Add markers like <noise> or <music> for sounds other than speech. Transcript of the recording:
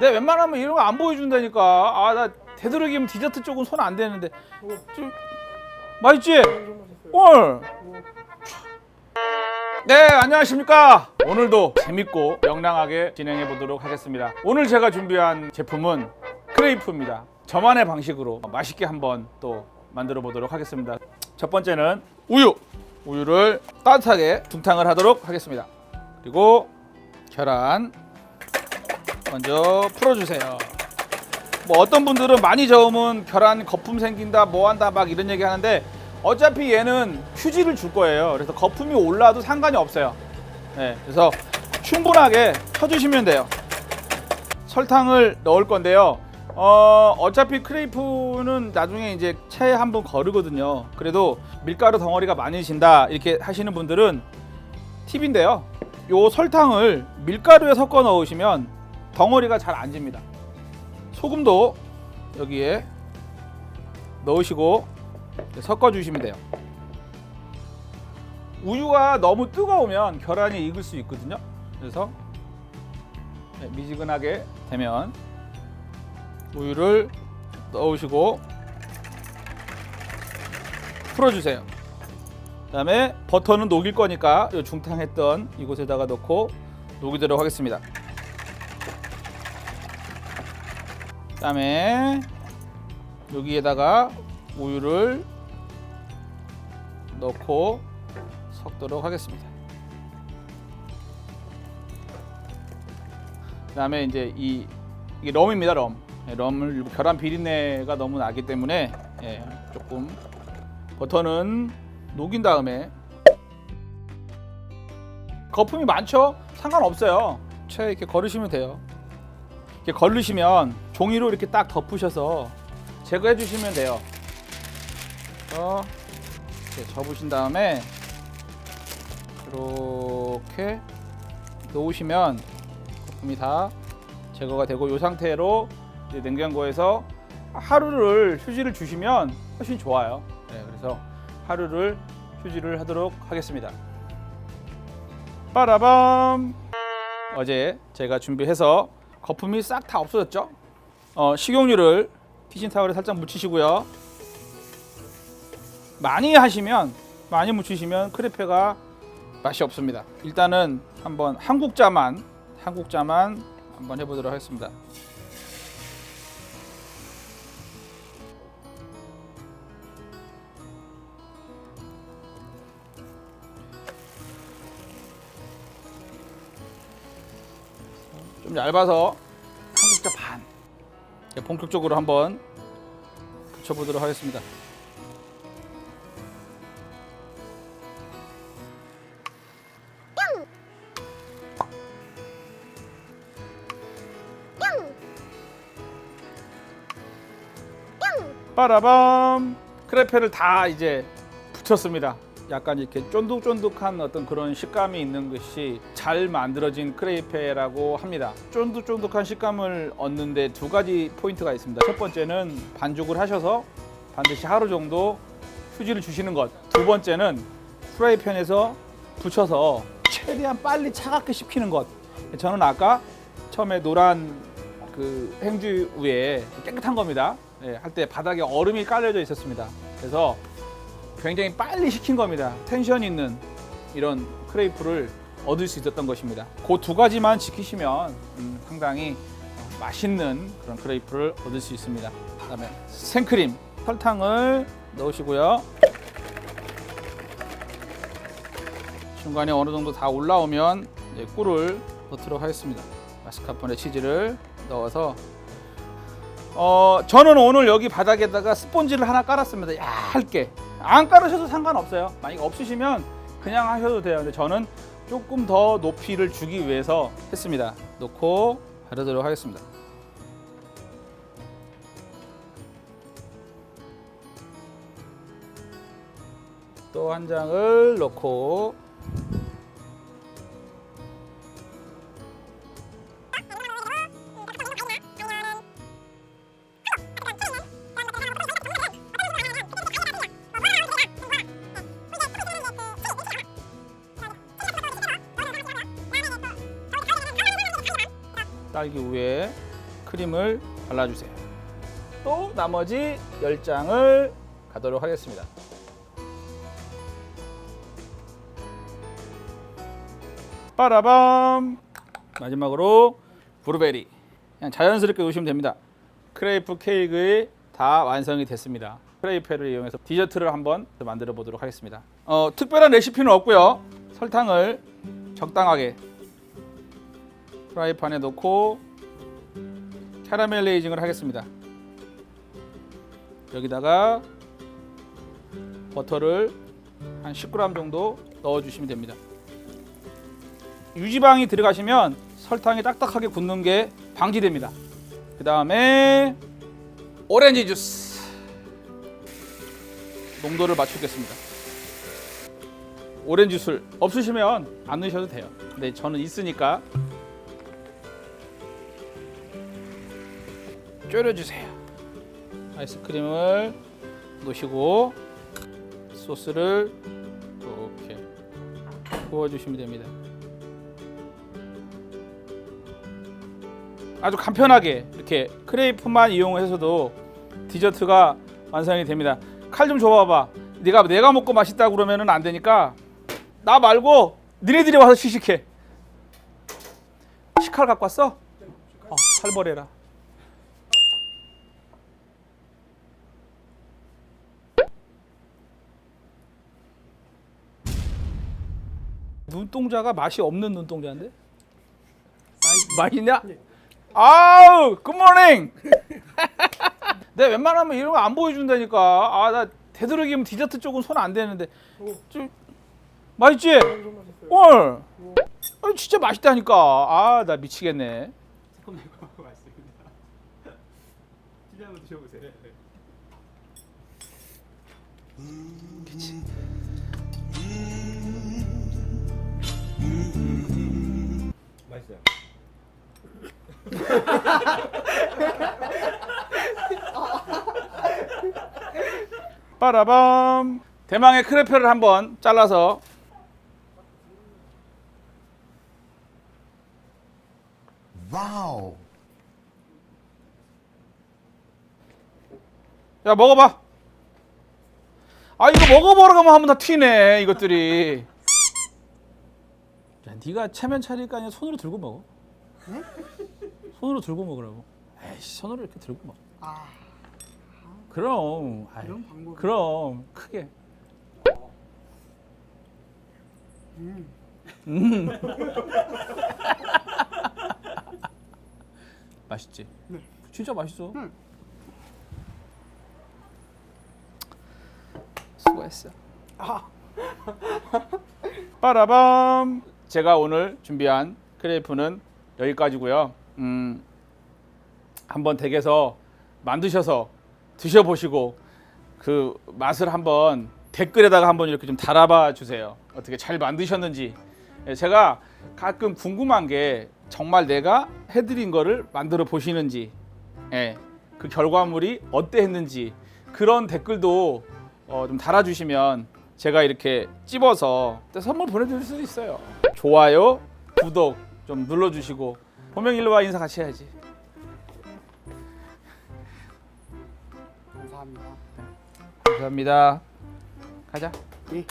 내가 웬만하면 이런 거 안 보여준다니까. 아 나 되도록이면 디저트 쪽은 손 안 대는데. 좀 맛있지? 헐. 네, 안녕하십니까. 오늘도 재밌고 명랑하게 진행해 보도록 하겠습니다. 오늘 제가 준비한 제품은 크레이프입니다. 저만의 방식으로 맛있게 한번 또 만들어 보도록 하겠습니다. 첫 번째는 우유. 우유를 따뜻하게 중탕을 하도록 하겠습니다. 그리고 계란 먼저 풀어주세요. 뭐 어떤 분들은 많이 저으면 계란 거품 생긴다, 뭐 한다 막 이런 얘기 하는데 어차피 얘는 휴지를 줄 거예요. 그래서 거품이 올라도 상관이 없어요. 네, 그래서 충분하게 쳐주시면 돼요. 설탕을 넣을 건데요. 어, 어차피 크레이프는 나중에 이제 체에 한번 거르거든요. 그래도 밀가루 덩어리가 많이 진다 이렇게 하시는 분들은 팁인데요. 요 설탕을 밀가루에 섞어 넣으시면 덩어리가 잘 안 집니다. 소금도 여기에 넣으시고 섞어 주시면 돼요. 우유가 너무 뜨거우면 계란이 익을 수 있거든요. 그래서 네, 미지근하게 되면 우유를 넣으시고 풀어주세요. 그다음에 버터는 녹일 거니까 요 중탕했던 이곳에다가 넣고 녹이도록 하겠습니다. 그다음에 여기에다가 우유를 넣고 섞도록 하겠습니다. 그다음에 이제 이 이게 럼입니다, 럼. 예, 럼을 계란 비린내가 너무 나기 때문에 예, 조금 버터는 녹인 다음에 거품이 많죠? 상관없어요. 채 이렇게 걸으시면 돼요. 이렇게 걸르시면 종이로 이렇게 딱 덮으셔서 제거해 주시면 돼요. 어, 이렇게 접으신 다음에 이렇게 놓으시면 거품이 다 제거가 되고 이 상태로 냉장고에서 하루를 휴지를 주시면 훨씬 좋아요. 네, 그래서 하루를 휴지를 하도록 하겠습니다. 빠라밤. 어제 제가 준비해서 거품이 싹 다 없어졌죠? 어, 식용유를 키친 타월에 살짝 묻히시고요. 많이 하시면 많이 묻히시면 크레페가 맛이 없습니다. 일단은 한번 한국자만 한국자만 한번 해보도록 하겠습니다. 좀 얇아서 한국자 반. 네, 본격적으로 한번 붙여보도록 하겠습니다. 빠라밤 크레페를 다 이제 붙였습니다. 약간 이렇게 쫀득쫀득한 어떤 그런 식감이 있는 것이 잘 만들어진 크레이페라고 합니다. 쫀득쫀득한 식감을 얻는데 두 가지 포인트가 있습니다. 첫 번째는 반죽을 하셔서 반드시 하루 정도 휴지를 주시는 것. 두 번째는 프라이팬에서 붙여서 최대한 빨리 차갑게 식히는 것. 저는 아까 처음에 노란 그 행주 위에 깨끗한 겁니다. 예, 할 때 바닥에 얼음이 깔려져 있었습니다. 그래서 굉장히 빨리 식힌 겁니다. 텐션 있는 이런 크레이프를 얻을 수 있었던 것입니다. 그 두 가지만 지키시면 음, 상당히 어, 맛있는 그런 크레이프를 얻을 수 있습니다. 그다음에 생크림, 설탕을 넣으시고요. 중간에 어느 정도 다 올라오면 꿀을 넣도록 하겠습니다. 마스카포네 치즈를 넣어서 어 저는 오늘 여기 바닥에다가 스폰지를 하나 깔았습니다. 얇게 안 깔으셔도 상관없어요. 만약 없으시면 그냥 하셔도 돼요. 근데 저는 조금 더 높이를 주기 위해서 했습니다. 놓고 바르도록 하겠습니다. 또 한 장을 넣고 딸기 우유에 크림을 발라주세요. 또 나머지 10장을 가도록 하겠습니다. 빠라밤 마지막으로 브루베리 그냥 자연스럽게 놓으시면 됩니다. 크레이프 케이크의 다 완성이 됐습니다. 크레이프를 이용해서 디저트를 한번 만들어 보도록 하겠습니다. 어, 특별한 레시피는 없고요. 설탕을 적당하게 프라이팬에 넣고 캐러멜레이징을 하겠습니다. 여기다가 버터를 한 10g 정도 넣어 주시면 됩니다. 유지방이 들어가시면 설탕이 딱딱하게 굳는 게 방지됩니다. 그 다음에 오렌지 주스 농도를 맞추겠습니다. 오렌지 술 없으시면 안 넣으셔도 돼요. 근데 저는 있으니까 졸여주세요. 아이스크림을 넣으시고 소스를 이렇게 부어주시면 됩니다. 아주 간편하게 이렇게 크레이프만 이용해서도 디저트가 완성이 됩니다. 칼 좀 줘봐봐. 네가 내가 먹고 맛있다 그러면은 안 되니까 나 말고 니네들이 와서 시식해. 식칼 갖고 왔어? 어, 살벌해라. 눈동자가 맛이 없는 눈동자인데? 맛있냐? 아우, 굿모닝. <laughs> 내가 웬만하면 이런 거 안 보여준다니까. 아, 나 되도록이면 디저트 쪽은 손 안 대는데. 좀 맛있지? 헐. 아, 진짜 맛있다니까. 아, 나 미치겠네. 새콤달콤하고 맛있습니다. <laughs> 진짜 한번 드셔보세요. 맛있 <laughs> 빠라밤. 대망의 크레페를 한번 잘라서 와우. 야 먹어봐. 아 이거 먹어보라고 하면 하면 다 튀네 이것들이. 야 네가 체면 차릴까 아니야 손으로 들고 먹어. 손으로 들고 먹으라고. 에이씨 손으로 이렇게 들고 먹어. 아, 그럼. 아이, 이런 방법. 그럼 크게. 음. <laughs> 맛있지. 네. 진짜 맛있어. 음. 수고했어. 아, 빠라밤. 제가 오늘 준비한 크레이프는 여기까지고요. 음, 한번 댁에서 만드셔서 드셔보시고 그 맛을 한번 댓글에다가 한번 이렇게 좀 달아봐 주세요. 어떻게 잘 만드셨는지. 예, 제가 가끔 궁금한 게 정말 내가 해드린 거를 만들어 보시는지, 예, 그 결과물이 어땠는지 그런 댓글도 어, 좀 달아주시면 제가 이렇게 찝어서 또 선물 보내드릴 수도 있어요. 좋아요, 구독 좀 눌러주시고 보명 일로 와 인사 같이 해야지. 감사합니다. 감사합니다. 가자. 예.